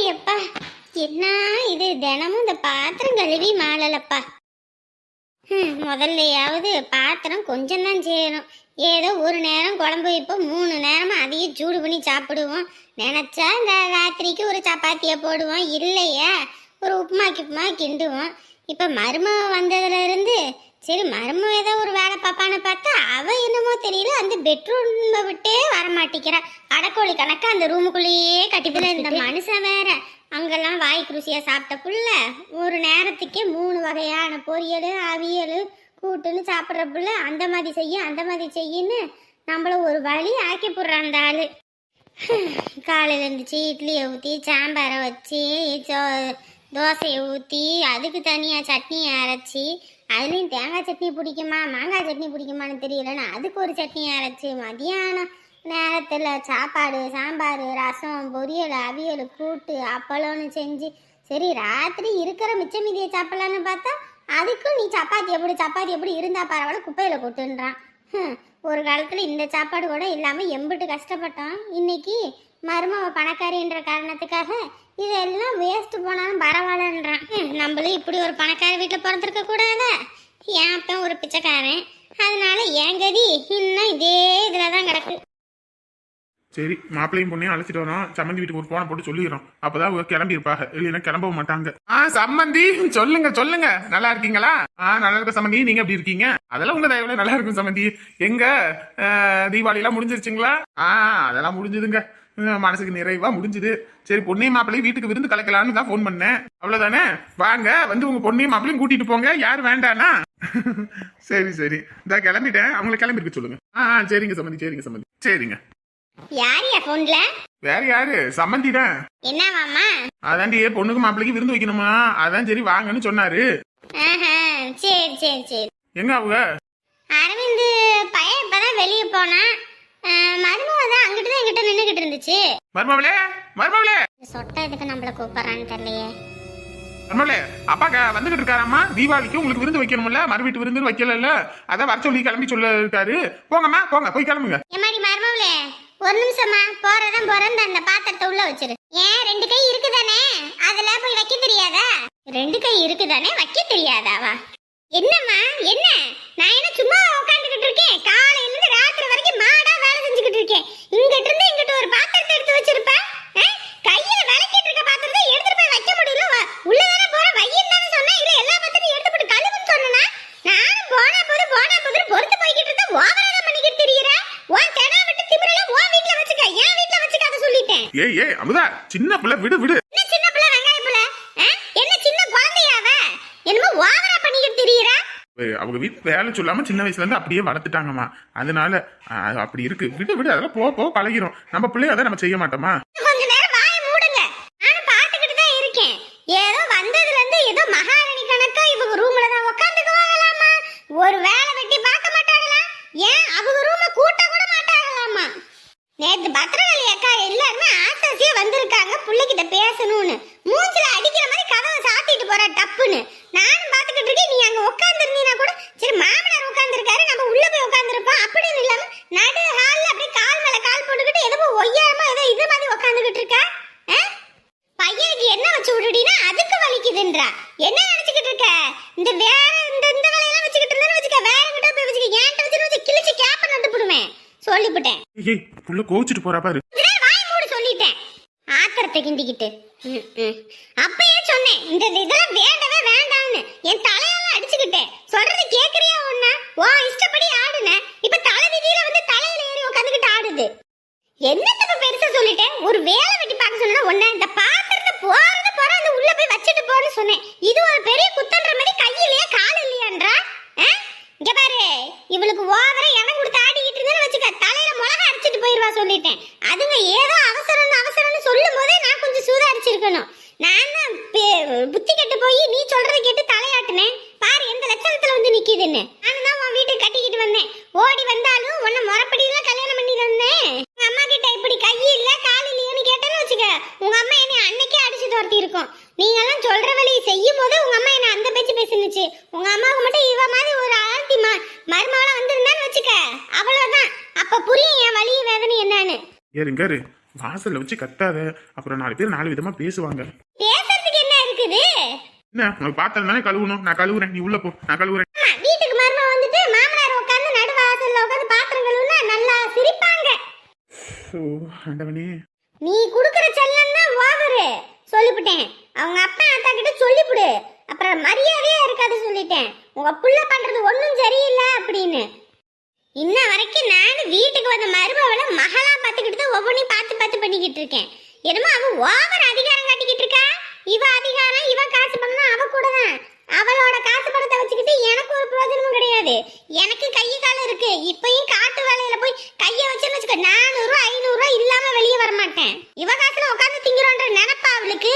சரி அப்பா என்ன இது? தினமும் இந்த பாத்திரம் கழுவி மாளலப்பா. ம் முதல்லையாவது பாத்திரம் கொஞ்சம் தான் செய்யணும். ஏதோ ஒரு நேரம் குழம்பு வைப்போம். மூணு நேரமும் அதையும் சூடு பண்ணி சாப்பிடுவோம். நினச்சா இந்த ராத்திரிக்கு ஒரு சப்பாத்தியை போடுவோம். இல்லையா? ஒரு உப்புமா கிப்புமா கிண்டுவோம். இப்போ மருமக வந்ததுலேருந்து சரி மருமக ஏதோ ஒரு வேலை பார்ப்பான்னு பார்த்தா அவ என்னமோ தெரியல அந்த பெட்ரூம் விட்டே வர மாட்டேங்கிறா அடக்கோழி கணக்கா அந்த ரூமுக்குள்ளேயே கட்டிப்பில இந்த மனுஷன் வேற. அங்கெல்லாம் வாய்க்கு ருசியா சாப்பிட்ட புள்ள ஒரு நேரத்துக்கே மூணு வகையான பொரியல் அவியல் கூட்டுன்னு சாப்பிட்ற புள்ள அந்த மாதிரி செய்ய அந்த மாதிரி செய்யின்னு நம்மள ஒரு வழி ஆக்கி போடுறான் அந்த ஆளு. காலையில் இருந்துச்சு இட்லியை ஊற்றி சாம்பாரை வச்சு தோசையை ஊற்றி அதுக்கு தனியாக சட்னியை அரைச்சி அதுலேயும் தேங்காய் சட்னி பிடிக்குமா? மாங்காய் சட்னி பிடிக்குமான்னு தெரியலன்னு அதுக்கு ஒரு சட்னி அரைச்சி மதியானம் நேரத்தில் சாப்பாடு சாம்பார் ரசம் பொரியல் அவியல் கூட்டு அப்பளம்னு செஞ்சு சரி ராத்திரி இருக்கிற மிச்ச மீதியை சாப்பிட்லான்னு பார்த்தா அதுக்கும் நீ சப்பாத்தி எப்படி சப்பாத்தி எப்படி இருந்தால் பரவாயில்ல குப்பையில் கொட்டுன்றான். ம் ஒரு காலத்தில் இந்த சாப்பாடு கூட இல்லாமல் எம்பிட்டு கஷ்டப்பட்டோம் இன்னைக்கு மருமவ பணக்காரின்ற காரணத்துக்காக இதெல்லாம் வேஸ்ட் போனாலும் பரவாயில்லன்றான். நம்மளும் இப்படி ஒரு பணக்கார வீட்டில் பிறந்திருக்க கூடாதா? என் அப்பன் ஒரு பிச்சைக்காரன்? அதனால என் கதி இன்னும் இதே இதில் தான் கிடக்கு. சரி மாப்பிள்ளையும் பொண்ணையும் அழைச்சிட்டு வரோம். சம்மந்தி வீட்டுக்கு ஒரு போன போட்டு சொல்லிடுறோம். அப்பதான் அவங்க கிளம்பி இருப்பாங்க இல்லைன்னா கிளம்ப மாட்டாங்க. ஆ சம்மந்தி சொல்லுங்க சொல்லுங்க. நல்லா இருக்கீங்களா? ஆ நல்லா இருக்க சம்மந்தி. நீங்க எப்படி இருக்கீங்க? அதெல்லாம் உங்க தயவுல நல்லா இருக்கும் சம்மந்தி. எங்க? தீபாவளி எல்லாம் முடிஞ்சிருச்சுங்களா? ஆ அதெல்லாம் முடிஞ்சுதுங்க. மனசுக்கு நிறைவா முடிஞ்சுது. சரி பொண்ணையும் மாப்பிள்ளையும் வீட்டுக்கு விருந்து கலக்கலான்னு தான் ஃபோன் பண்ணேன். அவ்வளவுதானே? வாங்க வந்து உங்க பொண்ணையும் மாப்பிள்ளையும் கூட்டிட்டு போங்க. யார் வேண்டானா? சரி சரி. இந்த கிளம்பிட்டேன். அவங்களை கிளம்பி இருக்க சொல்லுங்க. ஆ ஆ, சரிங்க சம்மந்தி சரிங்க சம்மந்தி. சரிங்க. யார் யா ஃபோனில் வேற யாரு? சம்மந்தி தான். என்னவாம்மா அதாண்டி பொண்ணுக்கு மாப்பிள்ளைக்கு விருந்து வைக்கணுமா? அதான் சரி வாங்கன்னு சொன்னாரு. சரி சரி சரி. எங்க அவங்க அரவிந்த் பையன் இப்பதான் வெளியே போனான் மருமக தான் அங்கிட்டு தான் எங்கிட்ட நின்றுகிட்டு இருந்துச்சு. மருமவளே? மருமவளே? சொட்டை எதுக்கு நம்மள கூப்பிடுறான்னு தெரியலையே. மருமவளே அப்பா க- வந்துகிட்டு இருக்காராம்மா. தீபாவளிக்கு உங்களுக்கு விருந்து வைக்கணும்ல? மறு வீட்டு விருந்து வைக்கல அதான் வர சொல்லி கிளம்பி சொல்ல இருக்காரு போங்கம்மா போங்க போய் கிளம்புங்க. ஒரு நிமிஷமா போறதான் போறேன் அந்த பாத்திரத்தை உள்ள வச்சிரு. ஏன் ரெண்டு கை இருக்குதானே? அதுல போய் வைக்க தெரியாதா? ரெண்டு கை இருக்குதானே? வைக்க தெரியாதாவா? என்னம்மா என்ன? நான் என்ன சும்மா உட்காந்துக்கிட்டு இருக்கேன்? காலையில இருந்து ராத்திரி வரைக்கும் மாடா வேலை செஞ்சுக்கிட்டு இருக்கேன். இங்கிட்ட இருந்து இங்கிட்டு ஒரு பாத்திரத்தை எடுத்து வச்சிருப்பேன் கையில விளக்கிட்டு இருக்க பாத்திரத்தை எடுத்துட்டு போய் வைக்க முடியல. வ- உள்ளதானே போற? வையின் தானே சொன்னா? இல்ல எல்லா பாத்திரத்தையும் எடுத்து போட்டு கழுவுன்னு சொன்னா நானும் போனா போது போனா போது பொறுத்து போய்கிட்டு இருந்தா ஓவரா தான் பண்ணிக்கிட்டு தெரியற? உன் தெனா விட்டு திமிரெல்லாம் உன் வீட்ல வச்சுக்க என் வீட்ல வச்சுக்காத சொல்லிட்டேன். ஏய் ஏய் அமுதா சின்ன பிள்ளை விடு விடு. என்ன சின்ன பிள்ளை வெங்காய பிள்ளை? என்ன சின்ன குழந்தையாவ? என்னமோ ஓவரா பண்ணிக்கிட்டு தெரியற? அவங்க வீட்டு வேலை சொல்லாம சின்ன வயசுல இருந்து அப்படியே வளர்த்துட்டாங்கம்மா. அதனால அப்படி இருக்கு. விடு விடு அதெல்லாம் போக போக பழகிரும். நம்ம பிள்ளைய அதை நம்ம செய்ய மாட்டோமா கொஞ்ச நேரம் வாயை மூடுங்க நானும் பாத்துக்கிட்டு தான் இருக்கேன் ஏதோ வந்ததுல இருந்து ஏதோ மகாராணி கணக்கா இவங்க ரூம்ல தான் உட்காந்துக்குவாங்களாமா ஒரு வேலை வெட்டி பார்க்க மாட்டாங்களா ஏன் அவங்க ரூம கூட்ட கூட மாட்டாங்களாமா நேத்து பத்திரகாளி அக்கா எல்லாருமே ஆசாசியா வந்திருக்காங்க புள்ளைகிட்ட பேசணும்னு. மூஞ்சில அடிக்கிற மாதிரி கதவை சாத்திட்டு போற டப்புன்னு. நானும் பாத்துக்கிட்டு இருக்கேன் நீ அங்க உட்கார்ந்து இருந்தீனா கூட சரி மாமன் உட்கார்ந்துருக்காரு நம்ம உள்ள போய் உட்கார்ந்துருப்போம் அப்படின்னு இல்லாம நடு ஹால்ல அப்படியே கால் மேல கால் போட்டுக்கிட்டு ஏதோ ஒய்யாரமா ஏதோ இது மாதிரி உட்கார்ந்துகிட்டு இருக்க ஆ? பையனுக்கு என்ன வச்சு விடுடினா அதுக்கு வலிக்குதுன்றா என்ன நினைச்சுக்கிட்டு இருக்க இந்த வேற இந்த இந்த வேலையெல்லாம் வச்சுக்கிட்டு இருந்தா வச்சுக்க வேற கிட்ட போய் வச்சுக்க ஏன்ட்ட வச்சு வச்சு கிழிச்சு கேப்ப நட்டு போடுவேன் சொல்லிவிட்டேன் ஏய், ஏய் புள்ள கோச்சிட்டு போறா பாரு. வாய் மூடு சொல்லிட்டேன். ஆத்திரத்தை கிண்டிக்கிட்டு. அப்பயே சொன்னேன் இந்த இதெல்லாம் வேண்டவே வேண்டாம்னு. என் தலையால அடிச்சுக்கிட்டேன். சொல்றது கேக்குறியா ஒண்ணா ஓ இஷ்டப்படி ஆடுன. இப்ப தலை விதியில வந்து தலையில ஏறி உட்காந்துக்கிட்டு ஆடுது. என்ன இப்ப பெருசா சொல்லிட்டேன்? ஒரு வேலை வெட்டி பார்க்க சொன்னா ஒண்ணு இந்த பாத்திரத்தை போறது போற அந்த உள்ள போய் வச்சுட்டு போன்னு சொன்னேன். இது ஒரு பெரிய குத்தன்ற மாதிரி கையிலயா கால் இல்லையான்றா ஆ? இங்க பாரு இவளுக்கு ஓவரா இடம் கொடுத்து ஆடிக்கிட்டு இருந்தேன்னு வச்சுக்க தலையில மிளகா அடிச்சிட்டு போயிருவா சொல்லிட்டேன் அதுங்க ஏதோ அவசரம் அவசரம்னு சொல்லும் போதே நான் கொஞ்சம் சூதாரிச்சிருக்கணும் நான் தான் பே- புத்தி கெட்டு போய் நீ சொல்றதை கேட்டு தலையாட்டுனேன் பாரு எந்த லட்சணத்துல வந்து நிக்குதுன்னு நானும் தான் உன் வீட்டுக்கு கட்டிக்கிட்டு வந்தேன் ஓடி வந்தாலும் உன்னை முறப்படியில கல்யாணம் பண்ணி வந்தேன் உங்க அம்மா கிட்ட இப்படி கை இல்ல கால் இல்லையான்னு கேட்டேன்னு வச்சுக்க உங்க அம்மா என்னை அன்னைக்கே அடிச்சு துரத்தி இருக்கும் நீங்க எல்லாம் சொல்ற வழியை செய்யும் போது உங்க அம்மா என்ன அந்த பேச்சு பேசுனுச்சு உங்க அம்மாவுக்கு மட்டும் இவ மாதிரி ஒரு ஆர்த்தி மருமகளா வந்திருந்தான்னு வச்சுக்க அவ்வளவுதான் அப்ப புரியும் என் வலி வேதனை என்னன்னு ஏறுங்க. வாசல்ல வச்சு கத்தாத. அப்புறம் நாலு பேர் நாலு விதமா பேசுவாங்க. பேசுறதுக்கு என்ன இருக்குது? என்ன? உனக்கு பாத்திரம் தானே கழுவணும். நான் கழுவுறேன். நீ உள்ள போ. நான் கழுவுறேன். ஆமா, வீட்டுக்கு மருமக வந்துட்டு மாமனார் உட்கார்ந்து நடுவாசல்ல உட்கார்ந்து பாத்திரம் கழுவுனா நல்லா சிரிப்பாங்க. ஓ ஆண்டவனே. நீ குடுக்கற செல்லம் தான் ஓவரு. சொல்லிவிட்டேன் அவங்க அப்பா அத்தா கிட்ட சொல்லிவிடு அப்புறம் மரியாதையா இருக்காது சொல்லிட்டேன். உங்க புள்ள பண்றது ஒண்ணும் சரியில்லை அப்படின்னு. இன்ன வரைக்கும் நான் வீட்டுக்கு வந்த மருமவளை மகளா பார்த்துக்கிட்டு தான் ஒவ்வொன்றையும் பார்த்து பார்த்து பண்ணிக்கிட்டு இருக்கேன் என்னமோ அவ ஓவர் அதிகாரம் காட்டிக்கிட்டு இருக்கா? இவ அதிகாரம் இவ காசு பணம் அவ கூட தான் அவளோட காசு பணத்தை வச்சுக்கிட்டு எனக்கு ஒரு பிரயோஜனமும் கிடையாது. எனக்கு கை கால் இருக்கு. இப்பயும் காட்டு வேலையில போய் கைய வச்சுன்னு வச்சுக்க நானூறு ஐநூறு இல்லாம வெளியே வர மாட்டேன் இவ காசுல உட்காந்து திங்கிறோன்ற நினைப்பா அவளுக்கு?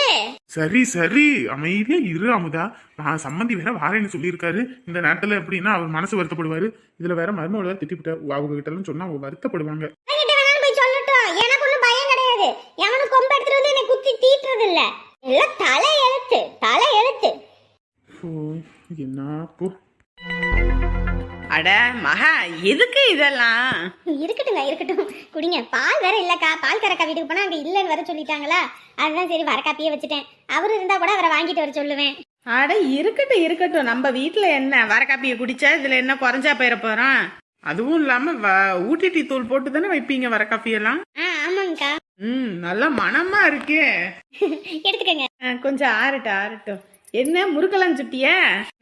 சரி சரி. அமைதியா இரு அமுதா. நான் சம்மந்தி வேற வாரேன்னு சொல்லியிருக்காரு. இந்த நேரத்துல எப்படின்னா அவர் மனசு வருத்தப்படுவாரு. இதுல வேற மருமகள் திட்டிவிட்ட அவங்க கிட்ட எல்லாம் சொன்னா அவங்க வருத்தப்படுவாங்க. எனக்கு கிடையாது எவனும் கொம்பு எடுத்துட்டு வந்து என்னை குத்தி தீட்டுறது இல்ல எல்லாம் தலை எழுத்து தலை எழுத்து. அட மகா எதுக்கு இதெல்லாம்? இருக்கட்டுங்க இருக்கட்டும். குடிங்க. பால் வேற இல்லக்கா. பால் கறக்கா வீட்டுக்கு போனா அங்க இல்லைன்னு வர சொல்லிட்டாங்களா? அதுதான் சரி வரக்காப்பியே வச்சுட்டேன். அவர் இருந்தா கூட அவரை வாங்கிட்டு வர சொல்லுவேன். அட இருக்கட்டும் இருக்கட்டும். நம்ம வீட்ல என்ன? வர காப்பியை குடிச்சா இதுல என்ன குறைஞ்சா போயிட போறோம் அதுவும் இல்லாம ஊட்டி டீ தூள் போட்டு தானே வைப்பீங்க வர காப்பியெல்லாம் ஆமாங்கக்கா. ம் நல்ல மனமா இருக்கே. எடுத்துக்கங்க. கொஞ்சம் ஆறட்டும் ஆறட்டும். என்ன முறுக்கெல்லாம் சுட்டிய?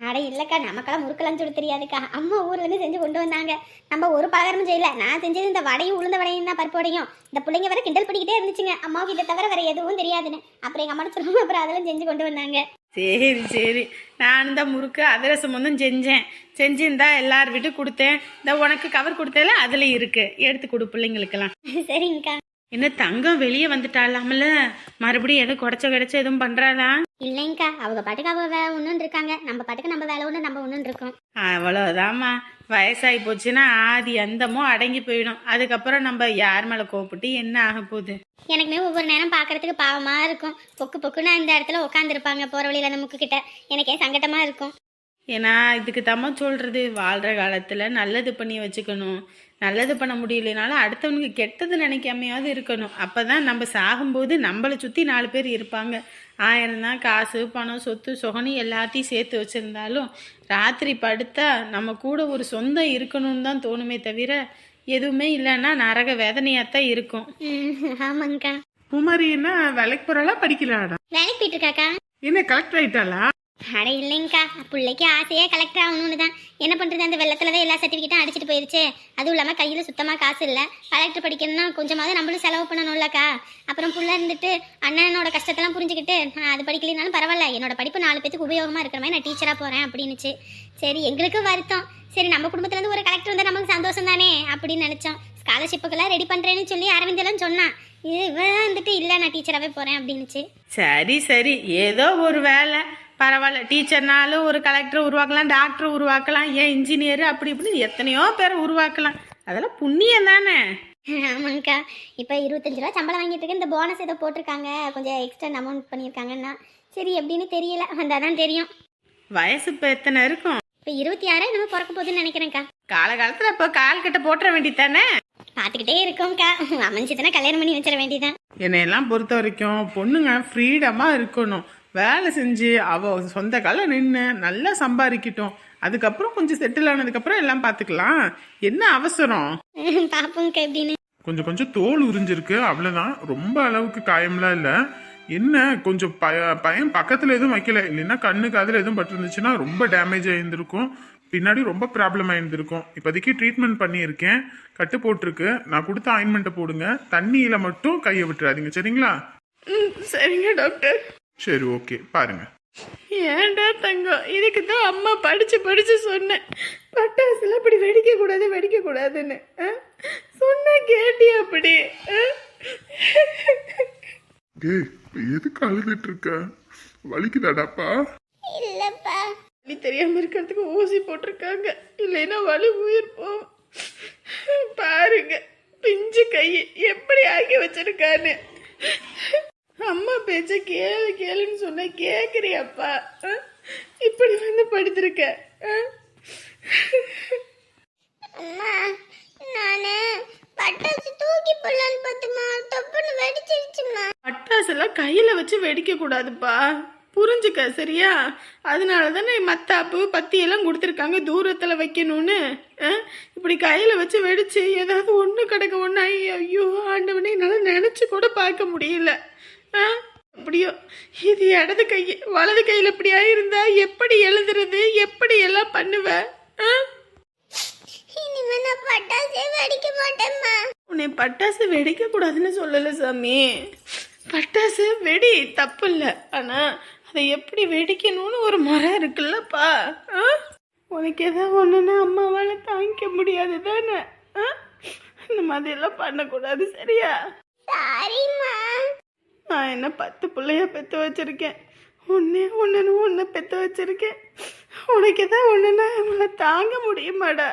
அட இல்லக்கா நமக்கெல்லாம் முறுக்கெல்லாம் சுட தெரியாதுக்கா. அம்மா ஊர்ல இருந்து செஞ்சு கொண்டு வந்தாங்க. நம்ம ஒரு பலகாரமும் செய்யல. நான் செஞ்சது இந்த வடையும் உளுந்த வடையும் தான் பருப்பு வடையும். இந்த பிள்ளைங்க வேற கிண்டல் பண்ணிக்கிட்டே இருந்துச்சுங்க. அம்மாவுக்கு இதை தவிர வேற எதுவும் தெரியாதுன்னு. அப்புறம் எங்க அம்மா சொல்லுவாங்க அப்புறம் அதெல்லாம் செஞ்சு கொண்டு வந்தாங்க. சரி சரி. நானும் தான் முறுக்கு அதிரசம் வந்து செஞ்சேன். செஞ்சிருந்தா எல்லார் வீட்டுக்கு கொடுத்தேன். இந்த உனக்கு கவர் கொடுத்தேல அதுல இருக்கு. எடுத்து கொடு பிள்ளைங்களுக்கெல்லாம். சரிங்கக்கா. என்ன தங்கம் வெளியே வந்துட்டாலாமல மறுபடியும் எதுவும் குடைச்ச கிடைச்ச எதுவும் பண்றாளா? இல்லைங்கக்கா அவங்க பாட்டுக்கு அவ வேலை ஒன்றுன்னு இருக்காங்க. நம்ம பாட்டுக்கு நம்ம வேலை ஒன்று நம்ம ஒன்றுன்னு இருக்கோம். அவ்வளோதாம்மா வயசாகி போச்சுன்னா ஆதி அந்தமோ அடங்கி போயிடும். அதுக்கப்புறம் நம்ம யார் மேலே கோப்பிட்டு என்ன ஆக போகுது? எனக்குமே ஒவ்வொரு நேரம் பார்க்கறதுக்கு பாவமா இருக்கும். பொக்கு பொக்குன்னு அந்த இடத்துல உட்காந்துருப்பாங்க போற வழியில அந்த முக்கு கிட்ட எனக்கே சங்கட்டமா இருக்கும். ஏன்னா இதுக்கு தம்மா சொல்றது வாழ்ற காலத்துல நல்லது பண்ணி வச்சுக்கணும். நல்லது பண்ண முடியலனாலும் அடுத்தவனுக்கு கெட்டது நினைக்காமையாவது இருக்கணும். அப்பதான் நம்ம சாகும்போது நம்மளை சுத்தி நாலு பேர் இருப்பாங்க. ஆயிரம் தான் காசு பணம் சொத்து சொகனி எல்லாத்தையும் சேர்த்து வச்சிருந்தாலும் ராத்திரி படுத்தா நம்ம கூட ஒரு சொந்தம் இருக்கணும்னு தான் தோணுமே தவிர எதுவுமே இல்லைன்னா நரக வேதனையாத்தான் இருக்கும். ம், ஆமாங்கக்கா. குமாரி என்ன வேலைக்கு போறாளா படிக்கிறாடா வேலைக்கு போயிட்டு இருக்காக்கா. என்ன கலெக்டர் ஆயிட்டாளா? அட இல்லைங்கக்கா பிள்ளைக்கு ஆசையே கலெக்டர் ஆகணும்னு தான். என்ன பண்ணுறது அந்த வெள்ளத்தில் தான் எல்லா சர்டிஃபிகேட்டும் அடிச்சிட்டு போயிருச்சு. அதுவும் இல்லாமல் கையில் சுத்தமாக காசு இல்லை. கலெக்டர் படிக்கணும்னா கொஞ்சமாவது நம்மளும் செலவு பண்ணணும்லக்கா. அப்புறம் புள்ள இருந்துட்டு அண்ணனோட கஷ்டத்தெல்லாம் புரிஞ்சுக்கிட்டு நான் அது படிக்கலைனாலும் பரவாயில்ல. என்னோட படிப்பு நாலு பேத்துக்கு உபயோகமா இருக்கிற மாதிரி நான் டீச்சராக போறேன் அப்படின்னுச்சு. சரி எங்களுக்கும் வருத்தம். சரி நம்ம குடும்பத்துலேருந்து ஒரு கலெக்டர் வந்தால் நமக்கு சந்தோஷம் தானே அப்படின்னு நினச்சோம். ஸ்காலர்ஷிப்புக்கெல்லாம் ரெடி பண்றேன்னு சொல்லி அரவிந்தெல்லாம் சொன்னான். இது இவன் வந்துட்டு இல்லை நான் டீச்சராகவே போறேன் அப்படின்னுச்சு. சரி சரி. ஏதோ ஒரு வேலை. பரவாயில்ல. டீச்சர்னாலும் ஒரு கலெக்டர் உருவாக்கலாம் டாக்டர் உருவாக்கலாம் ஏன் இன்ஜினியர் அப்படி இப்படி எத்தனையோ பேரை உருவாக்கலாம். அதெல்லாம் புண்ணியம் தானே. ஆமாங்கக்கா இப்போ இருபத்தஞ்சு ரூபா சம்பளம் வாங்கிட்டு இருக்கேன். இந்த போனஸ் ஏதோ போட்டிருக்காங்க. கொஞ்சம் எக்ஸ்ட்ரா அமௌண்ட் பண்ணியிருக்காங்கன்னா. சரி எப்படின்னு தெரியல. வந்தால் தான் தெரியும். வயசு இப்போ எத்தனை இருக்கும்? இப்போ இருபத்தி ஆறு நம்ம பிறக்க போகுதுன்னு நினைக்கிறேன்க்கா. காலகாலத்தில் இப்போ கால் கிட்ட போட்டுற வேண்டியதானே பார்த்துக்கிட்டே இருக்கோம்க்கா. அமைஞ்சதுன்னா கல்யாணம் பண்ணி வச்சிட வேண்டியதான் என்னையெல்லாம் பொறுத்த வரைக்கும் பொண்ணுங்க ஃப்ரீடமாக இருக்கணும். வேலை செஞ்சு அவ சொந்த கால நின்று நல்லா சம்பாதிக்கட்டும். அதுக்கப்புறம் கொஞ்சம் செட்டில் ஆனதுக்கப்புறம் எல்லாம் பார்த்துக்கலாம் என்ன அவசரம்? எப்படின்னு கொஞ்சம் கொஞ்சம் தோல் உறிஞ்சிருக்கு. அவ்வளவுதான். ரொம்ப அளவுக்கு காயம்லாம் இல்ல. என்ன கொஞ்சம் பய பயம் பக்கத்துல எதுவும் வைக்கல. இல்லைன்னா கண்ணு காதுல எதுவும் பட்டிருந்துச்சுன்னா ரொம்ப டேமேஜ் ஆயிருந்திருக்கும். பின்னாடி ரொம்ப ப்ராப்ளம் ஆயிருந்திருக்கும். இப்போதைக்கு ட்ரீட்மெண்ட் பண்ணியிருக்கேன். கட்டு போட்டிருக்கு. நான் கொடுத்த ஆயின்மெண்ட்டை போடுங்க. தண்ணியில மட்டும் கையை விட்டுறாதீங்க. சரிங்களா? சரிங்க டாக்டர் சரி ஓகே. பாருங்க. ஏன்டா தங்கம்? இதுக்கு தான் அம்மா படிச்சு படிச்சு சொன்னேன். பட்டாசுல அப்படி வெடிக்க கூடாது வெடிக்க கூடாதுன்னு ஆ? சொன்ன கேட்டி அப்படி? ஏய் எதுக்கு அழுதுட்டு இருக்க? வலிக்குதாடாப்பா? இல்லைப்பா. வலி தெரியாம இருக்கிறதுக்கு ஊசி போட்டிருக்காங்க. இல்லைன்னா வலி உயிர் போகும். பாருங்க பிஞ்சு கை எப்படி ஆக்கி வச்சிருக்கான்னு. இருக்க. அம்மா நானு பட்டாசு தூக்கி போடலான்னு பார்த்துமா தப்புன்னு வெடிச்சிருச்சுமா பட்டாசெல்லாம் கையில் வச்சு வெடிக்க கூடாதுப்பா. புரிஞ்சுக்க சரியா? அதனால தானே மத்தாப்பு பத்தி எல்லாம் கொடுத்துருக்காங்க தூரத்தில் வைக்கணும்னு. இப்படி கையில் வச்சு வெடிச்சு ஏதாவது ஒன்று கிடக்க ஒன்று ஐயோ ஆண்டவனே என்னால் நினச்சி கூட பார்க்க முடியல. ஆ? அப்படியோ இது இடது கை வலது கையில் இப்படி ஆயிருந்தா எப்படி எழுதுறது? எப்படி எல்லாம் பண்ணுவ? உன்னை பட்டாசு வெடிக்க கூடாதுன்னு சொல்லல சாமி. பட்டாசு வெடி தப்பு இல்லை. ஆனா அதை எப்படி வெடிக்கணும்னு ஒரு முறை இருக்குல்லப்பா? உனக்கு ஏதாவது ஒண்ணுன்னா அம்மாவால தாங்கிக்க முடியாது தானே? இந்த மாதிரியெல்லாம் பண்ணக்கூடாது சரியா? சாரிம்மா நான் என்ன பத்து பிள்ளைய பெத்து வச்சிருக்கேன். ஒன்னே ஒன்றுன்னு ஒன்று பெத்து வச்சிருக்கேன். உனக்கு ஏதாவது ஒன்றுன்னா நம்மளை தாங்க முடியுமாடா?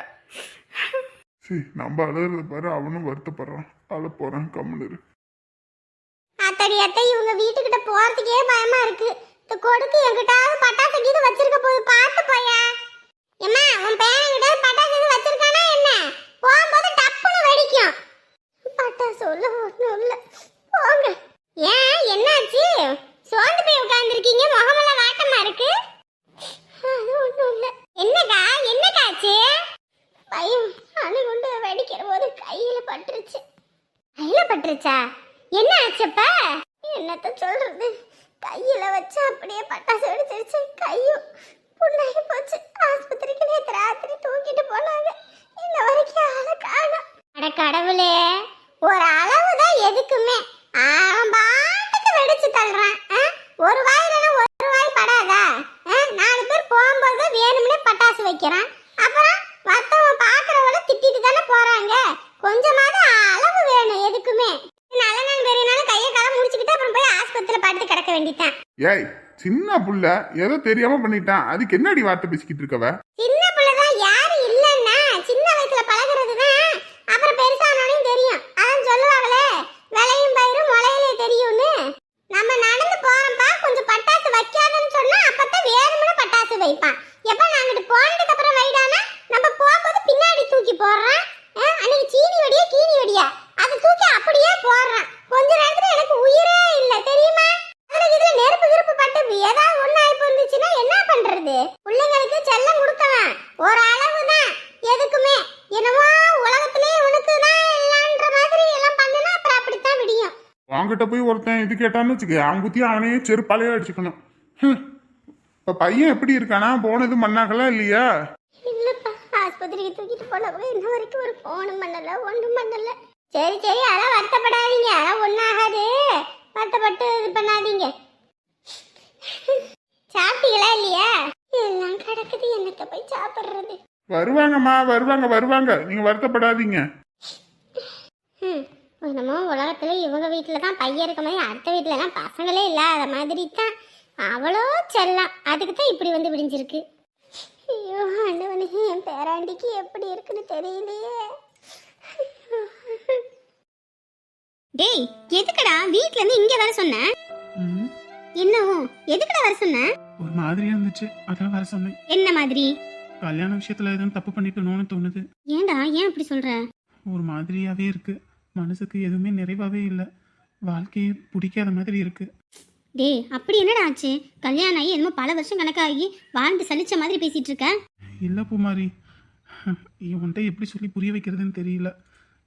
சரி நம்ம அழுகிறத பாரு அவனும் வருத்தப்படுறான். அழ போறான் கம்முன்னு இரு. அத்தடி அத்தை இவங்க வீட்டுக்கிட்ட போறதுக்கே பயமா இருக்கு. இந்த கொடுக்கு என்கிட்டாவது பட்டாசு கீது வச்சிருக்க போது பார்த்து போயா. ஏம்மா உன் பையன் கிட்ட பட்டாசு எதுவும் வச்சிருக்கானா என்ன? போகும்போது டப்புன்னு வெடிக்கும். பட்டாசு உள்ள ஒண்ணும் இல்ல. போங்க. ஏன்? என்னாச்சு? சோர்ந்து போய் உட்கார்ந்துருக்கீங்க. முகமெல்லாம் வாட்டமா இருக்கு? அது ஒன்றும் இல்லை. என்னக்கா? என்னக்காச்சு பையன் அணு கொண்டு வெடிக்கிற போது கையில பட்டுருச்சு. கையில பட்டுருச்சா? என்ன ஆச்சுப்ப என்னத்த சொல்றது? கையில வச்சு அப்படியே பட்டாசு வெடிச்சிருச்சு. கையும் புண்ணாகி போச்சு. ஆஸ்பத்திரிக்கு நேற்று ராத்திரி தூக்கிட்டு போனாங்க. இன்ன வரைக்கும் ஆளை காணும். அட கடவுளே ஒரு அளவு தான் எதுக்குமே. பாட்டுக்கு வெடிச்சு தள்ளுறான்? ஒரு வாயிலனா ஒரு வாய் படாதா? நாலு பேர் போகும்போது வேணும்னே பட்டாசு வைக்கிறான். அப்புறம் மத்தவங்க பாக்குறவங்கள திட்டிட்டு தானே போறாங்க. கொஞ்சமாவது அளவு வேணும் எதுக்குமே. நல்ல நாள் பெரிய நாள் கையை காலம் முடிச்சுக்கிட்டு அப்புறம் போய் ஆஸ்பத்திரியில படுத்து கிடக்க வேண்டியதான் ஏய் சின்ன புள்ள ஏதோ தெரியாம பண்ணிட்டான். அதுக்கு என்னடி வார்த்தை பேசிக்கிட்டு இருக்கவ? சின்ன பிள்ளைதான் யாரு இல்லைன்னா சின்ன வயசுல பழகுறது தான் அப்புறம் பெருசானோனையும் தெரியும் அதான் சொல்லுவாங்களே விளையும் பயிரும் முளையிலே தெரியும்னு நம்ம நடந்து போறோம்ப்பா கொஞ்சம் பட்டாசு வைக்காதன்னு சொன்னா அப்பதான் வேணும்னு பட்டாசு வைப்பான். எப்ப நாங்கிட்டு போனதுக்கு அப்புறம் வைடானா? நம்ம போகும்போது பின்னாடி தூக்கி போடுறேன். அன்னைக்கு சீனி வடியா கீனி வடியா? அதை தூக்கி அப்படியே போடுறான். கொஞ்ச நேரத்துல எனக்கு உயிரே இல்ல தெரியுமா? அதுக்கு இதுல நெருப்பு கிருப்பு பட்டு ஏதாவது ஒண்ணு ஆயி போந்துச்சுன்னா என்ன பண்றது? பிள்ளைங்களுக்கு செல்லம் கொடுக்கலாம். ஒரு அளவு தான் எதுக்குமே. என்னவோ உலகத்திலே உனக்கு தான் எல்லான்ற மாதிரி எல்லாம் பண்ணுனா அப்புறம் அப்படித்தான் விடியும். வாங்கிட்ட போய் ஒருத்தன் இது கேட்டான்னு வச்சுக்க அவன் குத்தி அவனே செருப்பாலையே அடிச்சுக்கணும். ஹம். இப்ப பையன் எப்படி இருக்கானா? போனது மண்ணாகல இல்லையா? இல்லப்பா ஆஸ்பத்திரிக்கு தூக்கிட்டு போனவங்க இன்ன வரைக்கும் ஒரு போனும் பண்ணல ஒன்றும் பண்ணல. சரி சரி அதெல்லாம் வருத்தப்படாதீங்க ஒன்றாகாது வருத்தப்பட்டு இது பண்ணாதீங்க. சாப்பிட்டீங்களா இல்லையா? எல்லாம் கிடக்குது என்னத்த போய் சாப்பிட்றது? வருவாங்கம்மா வருவாங்க வருவாங்க. நீங்க வருத்தப்படாதீங்க. ம் என்னமோ உலகத்துல இவங்க வீட்டில் தான் பையன் இருக்க மாதிரி அடுத்த வீட்டிலலாம் பசங்களே இல்லாத மாதிரி தான் அவ்வளோ செல்லம் அதுக்கு தான் இப்படி வந்து விடிஞ்சிருக்கு. ஐயோ ஆண்டவனே என் பேராண்டிக்கு எப்படி இருக்குன்னு தெரியலையே. டேய் எதுக்குடா வீட்ல இருந்து இங்க வர சொன்ன? ம், என்னவோ எதுக்குடா வர சொன்ன? ஒரு மாதிரியா இருந்துச்சு. அதான் வர சொன்னேன். என்ன மாதிரி? கல்யாண விஷயத்துல எதுவும் தப்பு பண்ணிட்டணும்னு தோணுது. ஏன்டா ஏன் அப்படி சொல்ற? ஒரு மாதிரியாவே இருக்கு. மனசுக்கு எதுவுமே நிறைவாவே இல்லை. வாழ்க்கையே பிடிக்காத மாதிரி இருக்கு. டேய் அப்படி என்னடா ஆச்சு? கல்யாணம் ஆகி என்னமோ பல வருஷம் கணக்காகி வாழ்ந்து சலிச்ச மாதிரி பேசிட்டு இருக்க? இல்லை பூமாரி. உன்கிட்ட எப்படி சொல்லி புரிய வைக்கிறதுன்னு தெரியல.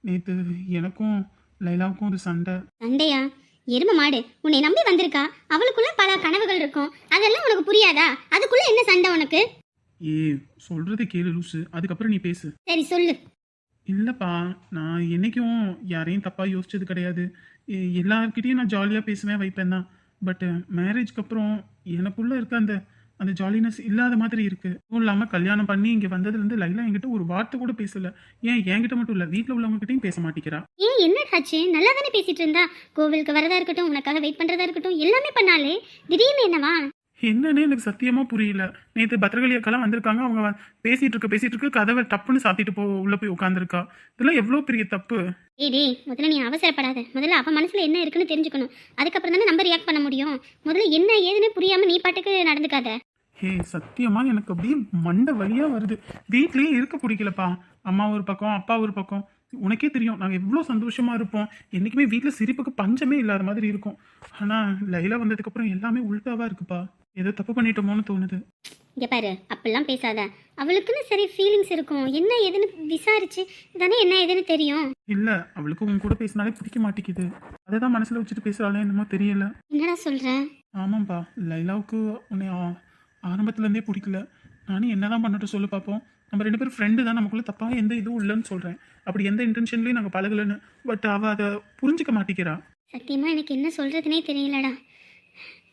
நேற்று எனக்கும் லைலாவுக்கும் ஒரு சண்டை. சண்டையா? எரும மாடு உன்னை நம்பி வந்திருக்கா? அவளுக்குள்ள பல கனவுகள் இருக்கும். அதெல்லாம் உனக்கு புரியாதா? அதுக்குள்ள என்ன சண்டை உனக்கு? ஏ சொல்றதை கேளு லூசு. அதுக்கப்புறம் நீ பேசு. சரி சொல்லு. இல்லைப்பா நான் என்னைக்கும் யாரையும் தப்பாக யோசிச்சது கிடையாது. எல்லார்கிட்டயும் நான் ஜாலியாக பேசுவேன் வைப்பேன் தான். பட் மேரேஜ்க்கு uh, அப்புறம் எனக்குள்ளே இருக்க அந்த அந்த ஜாலினஸ் இல்லாத மாதிரி இருக்கு. அதுவும் இல்லாமல் கல்யாணம் பண்ணி இங்கே வந்ததுலேருந்து லைலா என்கிட்ட ஒரு வார்த்தை கூட பேசல. ஏன் என்கிட்ட மட்டும் இல்லை வீட்டில் உள்ளவங்ககிட்டயும் பேச மாட்டேங்கிறா. ஏன் என்னடாச்சு நல்லா தானே பேசிட்டு இருந்தா? கோவிலுக்கு வரதா இருக்கட்டும் உனக்காக வெயிட் பண்ணுறதா இருக்கட்டும் எல்லாமே பண்ணாலே திடீர்னு என்னவா? என்னன்னு எனக்கு சத்தியமா புரியல. நேற்று பத்திரகாளி அக்காலாம் வந்திருக்காங்க. அவங்க பேசிட்டு இருக்க பேசிட்டு இருக்க கதவை டப்புன்னு சாத்திட்டு போ உள்ள போய் உட்காந்துருக்கா இதெல்லாம் எவ்வளோ பெரிய தப்பு? ஏய் டேய் முதல்ல நீ அவசரப்படாத. முதல்ல அவ மனசுல என்ன இருக்குன்னு தெரிஞ்சுக்கணும். அதுக்கப்புறம் தானே நம்ம ரியாக்ட் பண்ண முடியும். முதல்ல என்ன ஏதுன்னு புரியாம நீ பாட்டுக்கு நடந்துக்காத. ஹே சத்தியமா எனக்கு அப்படியே மண்டை வலியா வருது. வீட்லயே இருக்க பிடிக்கலப்பா. அம்மா ஒரு பக்கம் அப்பா ஒரு பக்கம். உனக்கே தெரியும். நாங்கள் எவ்வளோ சந்தோஷமா இருப்போம். என்றைக்குமே வீட்டில் சிரிப்புக்கு பஞ்சமே இல்லாத மாதிரி இருக்கும். ஆனால் லைலா வந்ததுக்கப்புறம் எல்லாமே உள்டாவா இருக்குப்பா. ஏதோ தப்பு பண்ணிட்டோமோன்னு தோணுது. இங்கே பாரு அப்படிலாம் பேசாத. அவளுக்குன்னு சரி ஃபீலிங்ஸ் இருக்கும். என்ன ஏதுன்னு விசாரிச்சு தானே என்ன ஏதுன்னு தெரியும். இல்லை அவளுக்கு உன் கூட பேசினாலே பிடிக்க மாட்டேங்குது. அதை தான் மனசில் வச்சுட்டு பேசுகிறாளே என்னமோ தெரியல. என்னடா சொல்ற? ஆமாம்ப்பா லைலாவுக்கு உன்னை ஆ- ஆரம்பத்துலேருந்தே பிடிக்கல. நானும் என்ன தான் பண்ணட்டும் சொல்லு பார்ப்போம் நம்ம ரெண்டு பேரும் ஃப்ரெண்டு தான் நமக்குள்ள தப்பாக எந்த இதுவும் இல்லைன்னு சொல்கிறேன் அப்படி எந்த இன்டென்ஷன்லேயும் நாங்கள் பழகலைன்னு பட் அவள் அதை புரிஞ்சுக்க மாட்டேங்கிறா. சத்தியமா எனக்கு என்ன சொல்றதுனே தெரியலடா.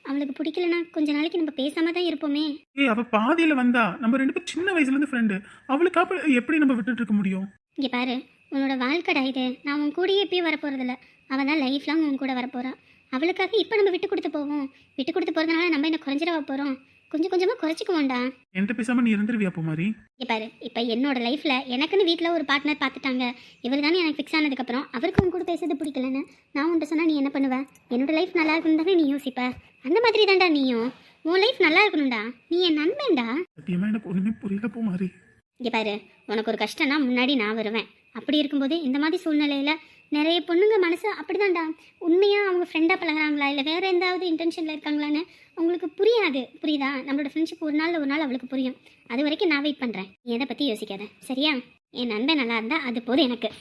அவளுக்கு பிடிக்கலனா கொஞ்ச நாளைக்கு நம்ம பேசாம தான் இருப்போமே. ஏய் அவள் பாதியில் வந்தா நம்ம ரெண்டு பேரும் சின்ன வயசுலேருந்து ஃப்ரெண்டு அவளுக்கு அப்ப எப்படி நம்ம விட்டுட்டு இருக்க முடியும்? இங்கே பாரு உன்னோட வாழ்க்கைடா இது. நான் உன் கூடயே எப்பயும் வரப்போறதில்ல. அவள் தான் லைஃப் லாங் உன் கூட வரப்போறா. அவளுக்காக இப்போ நம்ம விட்டு கொடுத்து போவோம். விட்டு கொடுத்து போகிறதுனால நம்ம என்ன குறைஞ்சிடவா போகிறோம் கொஞ்சம் கொஞ்சமாக குறைச்சிக்குவோம்டா. என்கிட்ட பேசாமல் நீ இருந்துருவியா அப்போ மாதிரி இங்கே பாரு இப்போ என்னோட லைஃப்பில் எனக்குன்னு வீட்டில் ஒரு பார்ட்னர் பார்த்துட்டாங்க இவர் தானே எனக்கு ஃபிக்ஸ் ஆனதுக்கப்புறம் அவருக்கு உன் கூட பேசுறது பிடிக்கலன்னு நான் உன்ட்ட சொன்னால் நீ என்ன பண்ணுவ? என்னோட லைஃப் நல்லா இருக்குன்னு தானே நீ யோசிப்ப. அந்த மாதிரி தான்டா நீயும். உன் லைஃப் நல்லா இருக்கணும்டா. நீ என் நண்பன்டா. சத்தியமாக எனக்கு ஒன்றுமே புரியல போ மாதிரி இங்கே பாரு உனக்கு ஒரு கஷ்டம்னா முன்னாடி நான் வருவேன். அப்படி இருக்கும்போது இந்த மாதிரி சூழ்நிலையில் நிறைய பொண்ணுங்க மனசு அப்படிதான்டா. உண்மையாக அவங்க ஃப்ரெண்டாக பழகுறாங்களா? இல்லை வேறு எந்தாவது இன்டென்ஷனில் இருக்காங்களான்னு அவங்களுக்கு புரியாது. புரியுதா? நம்மளோட ஃப்ரெண்ட்ஷிப் ஒரு நாள் ஒரு நாள் அவளுக்கு புரியும். அது வரைக்கும் நான் வெயிட் பண்ணுறேன் நீ எதை பற்றி யோசிக்காத. சரியா? என் நண்பன் நல்லா இருந்தால் அது போதும் எனக்கு.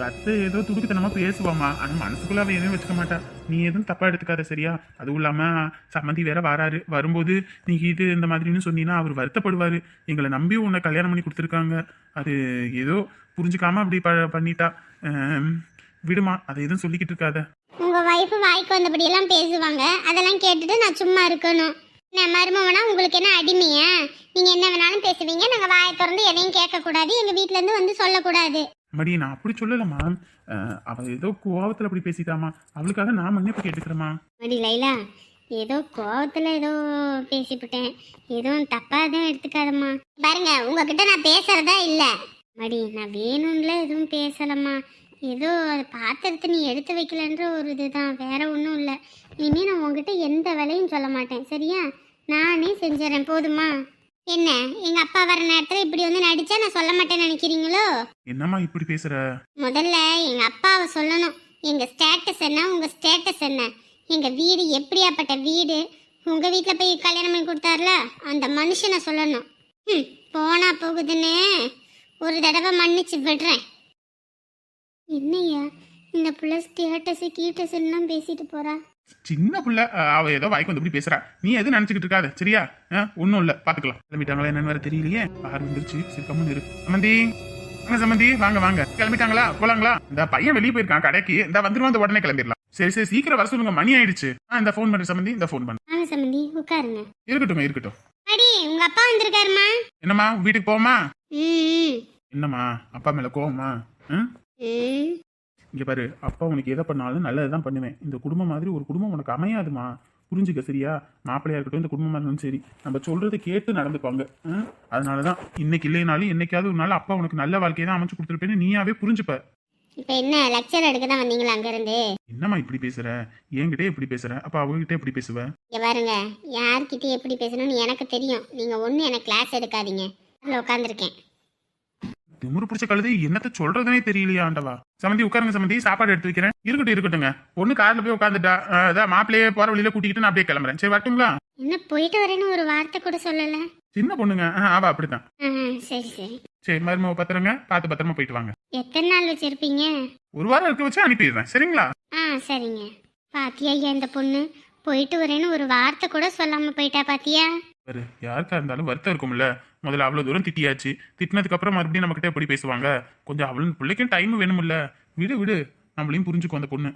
உங்க அத்தை ஏதோ துடுக்குத்தனமாக பேசுவாமா ஆனால் மனசுக்குள்ள எதுவும் வச்சுக்க மாட்டா. நீ எதுவும் தப்பாக எடுத்துக்காத சரியா? அதுவும் இல்லாமல் சம்மந்தி வேற வராரு. வரும்போது நீ இது இந்த மாதிரின்னு சொன்னீங்கன்னா அவர் வருத்தப்படுவார். எங்களை நம்பி உன்னை கல்யாணம் பண்ணி கொடுத்துருக்காங்க. அது ஏதோ புரிஞ்சுக்காம அப்படி ப பண்ணிட்டா. விடுமா அதை எதுவும் சொல்லிக்கிட்டு இருக்காத. உங்கள் வைஃப் வாய்க்கு வந்தபடியெல்லாம் பேசுவாங்க. அதெல்லாம் கேட்டுட்டு நான் சும்மா இருக்கணும். நான் மருமவனா உங்களுக்கு என்ன அடிமையா? நீங்கள் என்ன வேணாலும் பேசுவீங்க. நாங்கள் வாயை திறந்து எதையும் கேட்கக்கூடாது. எங்கள் வீட்டிலேருந்து வந்து சொல்லக்கூடாது. மடி நான் அப்படி சொல்லலம்மா. அவ ஏதோ கோவத்தில் அப்படி பேசிட்டாமா அவளுக்காக நான் மன்னிப்பு கேட்டுக்கிறேம்மா மடி லைலா ஏதோ கோவத்தில் ஏதோ பேசிவிட்டேன் எதுவும் தப்பாக தான் எடுத்துக்காதம்மா. பாருங்க உங்ககிட்ட நான் பேசுறதா இல்லை. மடி நான் வேணும்ல எதுவும் பேசலம்மா. ஏதோ அதை பாத்திரத்தை நீ எடுத்து வைக்கலன்ற ஒரு இதுதான். வேற ஒன்றும் இல்லை. இனிமேல் நான் உங்ககிட்ட எந்த வேலையும் சொல்ல மாட்டேன். சரியா? நானே செஞ்சிடறேன் போதுமா? என்ன? எங்கள் அப்பா வர நேரத்தில் இப்படி வந்து நடிச்சா நான் சொல்ல மாட்டேன்னு நினைக்கிறீங்களோ? என்னம்மா இப்படி பேசுற? முதல்ல எங்க அப்பாவை சொல்லணும். எங்க ஸ்டேட்டஸ் என்ன? உங்க ஸ்டேட்டஸ் என்ன? எங்க வீடு எப்படியாப்பட்ட வீடு? உங்க வீட்ல போய் கல்யாணம் பண்ணி கொடுத்தாருல? அந்த மனுஷனை சொல்லணும். ம், போனா போகுதுன்னு. ஒரு தடவை மன்னிச்சு விடுறேன். என்னய்யா இந்த புள்ள ஸ்டேட்டஸ் கீட்டஸ் எல்லாம் பேசிட்டு போறா? சின்ன புள்ள அவ ஏதோ வாய்க்கு வந்து இப்படி பேசுறா. நீ எதுவும் நினைச்சுக்கிட்டு இருக்காத சரியா? ஒன்றும் இல்லை பார்த்துக்கலாம் கிளம்பிட்டாங்களா என்னன்னு வேற தெரியலையே. பாரு வந்துருச்சு சரி கம்முன்னு இரு. சம்மந்தி வாங்க சம்மந்தி வாங்க வாங்க. கிளம்பிட்டாங்களா? போலாங்களா? இந்த பையன் வெளியே போயிருக்கான் கடைக்கு. இந்த வந்துருவான் இந்த உடனே கிளம்பிடலாம். சரி சரி சீக்கிரம் வர சொல்லுங்க மணி ஆயிடுச்சு. இந்த ஃபோன் பண்ண சம்மந்தி இந்த ஃபோன் பண்ண. வாங்க சம்பந்தி உட்காருங்க. இருக்கட்டும் இருக்கட்டும். அடி உங்க அப்பா வந்திருக்காருமா? என்னம்மா வீட்டுக்கு போமா என்னம்மா அப்பா மேல கோவமா? இங்க பாரு அப்பா உனக்கு எதை பண்ணாலும் நல்லது தான் பண்ணுவேன். இந்த குடும்பம் மாதிரி ஒரு குடும்பம் உனக்கு அமையாதுமா? புரிஞ்சுக்க சரியா? மாப்பிள்ளையா இருக்கட்டும் இந்த குடும்பமா இருந்தாலும் சரி. நம்ம சொல்றதை கேட்டு நடந்துப்பாங்க. ம்? அதனாலதான் இன்னைக்கு இல்லைனாலும் என்னைக்காவது ஒரு நாள் அப்பா உனக்கு நல்ல வாழ்க்கையை தான் அமைச்சு கொடுத்துருப்பேன்னு நீயாவே புரிஞ்சுப்ப. இப்போ என்ன லெக்சர் எடுக்க தான் வந்தீங்களா அங்கேருந்து? என்னம்மா இப்படி பேசுற? என்கிட்ட எப்படி பேசுற? அப்ப அவங்ககிட்ட எப்படி பேசுவ? இங்க பாருங்க யார்கிட்ட எப்படி பேசணும்னு எனக்கு தெரியும். நீங்க ஒண்ணு எனக்கு கிளாஸ் எடுக்காதீங்க. உட்காந்துருக்கேன் திமுரு பிடிச்ச கழுதை என்னத்த சொல்றதுனே தெரியலையா ஆண்டவா. சமந்தி உட்காருங்க சமந்தி சாப்பாடு எடுத்து வைக்கிறேன். இருக்கட்டும் இருக்கட்டுங்க பொண்ணு கார்ல போய் உட்காந்துட்டா அதான் மாப்பிள்ளையே போற வழியில கூட்டிக்கிட்டு நான் அப்படியே கிளம்புறேன். சரி வரட்டுங்களா? என்ன போயிட்டு வரேன்னு ஒரு வார்த்தை கூட சொல்லல. சின்ன பொண்ணுங்க. ஆ, அவ அப்படித்தான். ஆ, சரி சரி. சரி மருமக பத்திரங்க. பார்த்து பத்திரமா போயிட்டு வாங்க. எத்தனை நாள் வச்சிருப்பீங்க? ஒரு வாரம் இருக்க வச்சு அனுப்பிடுறேன். சரிங்களா? ஆ சரிங்க. பாத்தியா ஐயா இந்த பொண்ணு? போயிட்டு வரேன்னு ஒரு வார்த்தை கூட சொல்லாம போயிட்டா பாத்தியா? சார் யாருக்கா இருந்தாலும் வருத்தம் இருக்கும்ல? முதல்ல அவ்வளோ தூரம் திட்டியாச்சு. திட்டினதுக்கப்புறம் மறுபடியும் நம்மக்கிட்ட எப்படி பேசுவாங்க? கொஞ்சம் அவளும் பிள்ளைக்கும் டைம் வேணும்ல. விடு விடு. நம்மளையும் புரிஞ்சுக்கும் அந்த பொண்ணு.